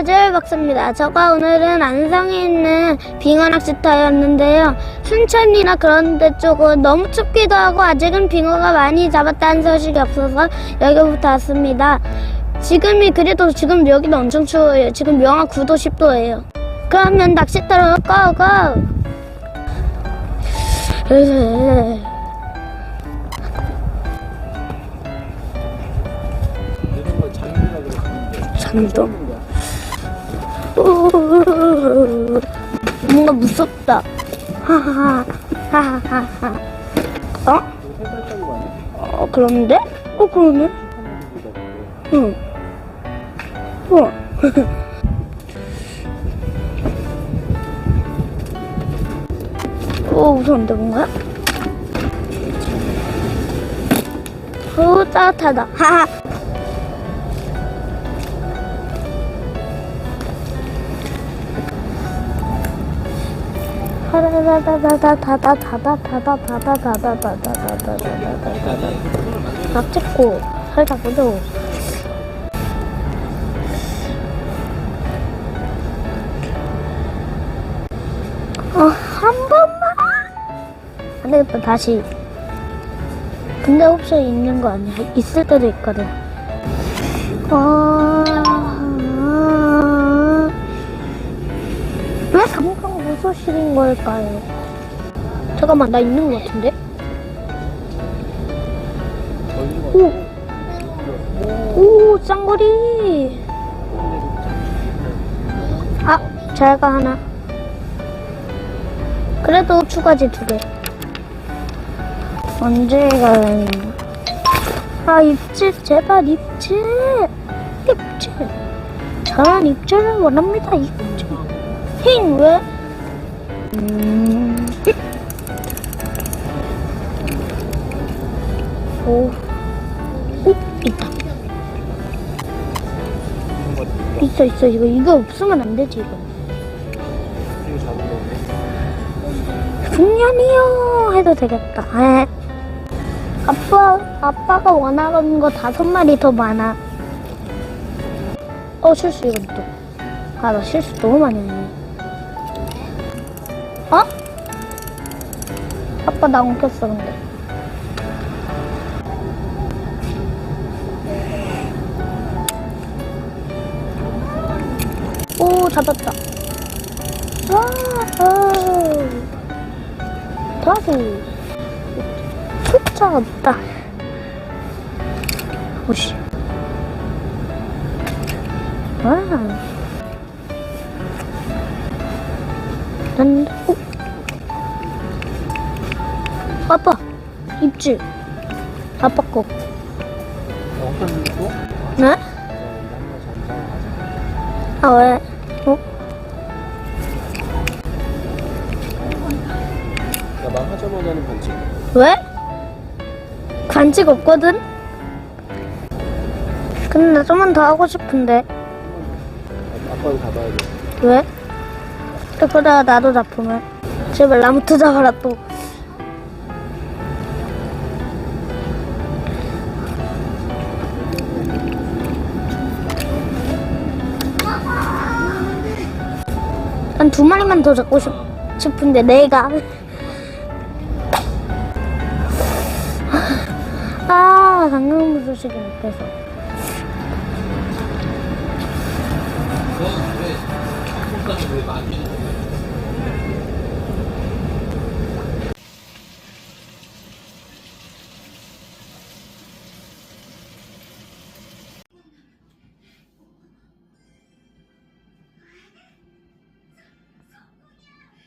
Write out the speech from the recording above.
안녕하세요 박사입니다. 저가 오늘은 안성에 있는 빙어 낚시터였는데요. 순천이나 그런 데 쪽은 너무 춥기도 하고 아직은 빙어가 많이 잡았다는 소식이 없어서 여기부터 왔습니다. 지금이 그래도 지금 여기는 엄청 추워요. 지금 영하 9도 10도예요. 그러면 낚시터로 고고! 장미도? 무섭다. 하하하. 하 하하하. 어? 어, 그런데? 어, 그러네? 응. 우와. 오, 무서운데, 뭔가? 오, 따뜻하다. 하하. 막 찍고 살짝 보죠. 어, 한 번만. 안 되겠다, 다시. 근데 혹시 있는 거 아니야? 있을 때도 있거든. 어... 무소실인 걸까요? 잠깐만, 나 있는 거 같은데? 오! 오, 짱거리! 아, 잘가 하나. 그래도 추가지 두 개. 언제 가야 아, 입질, 제발 입질! 입질! 저는 입질을 원합니다, 입질. 힝, 왜? 음. 오. 오, 있다. 있어, 있어. 이거, 이거 없으면 안 되지, 이거. 이거 잡은 건데 중년이요 해도 되겠다. 에. 아빠, 아빠가 원하는 거 다섯 마리 더 많아. 어, 실수, 이건 또. 아, 나 실수 너무 많이 했네. 아빠 나 엉켰어, 근데. 오, 잡았다. 와, 어. 다시. 없다. 오씨. 와. 난, 오. 아빠, 입질. 아빠 거. 어떤 거? 네? 아, 왜? 어? 나 망하자마자는 반칙 왜? 간직 없거든? 근데 나 좀만 더 하고 싶은데. 아, 아빠도 잡아야 돼 왜? 또 그러다가 나도 잡으면 제발 나부터 잡아라 또 난두 마리만 더 잡고 싶, 싶은데 내가. 아 강릉 소식이 못해서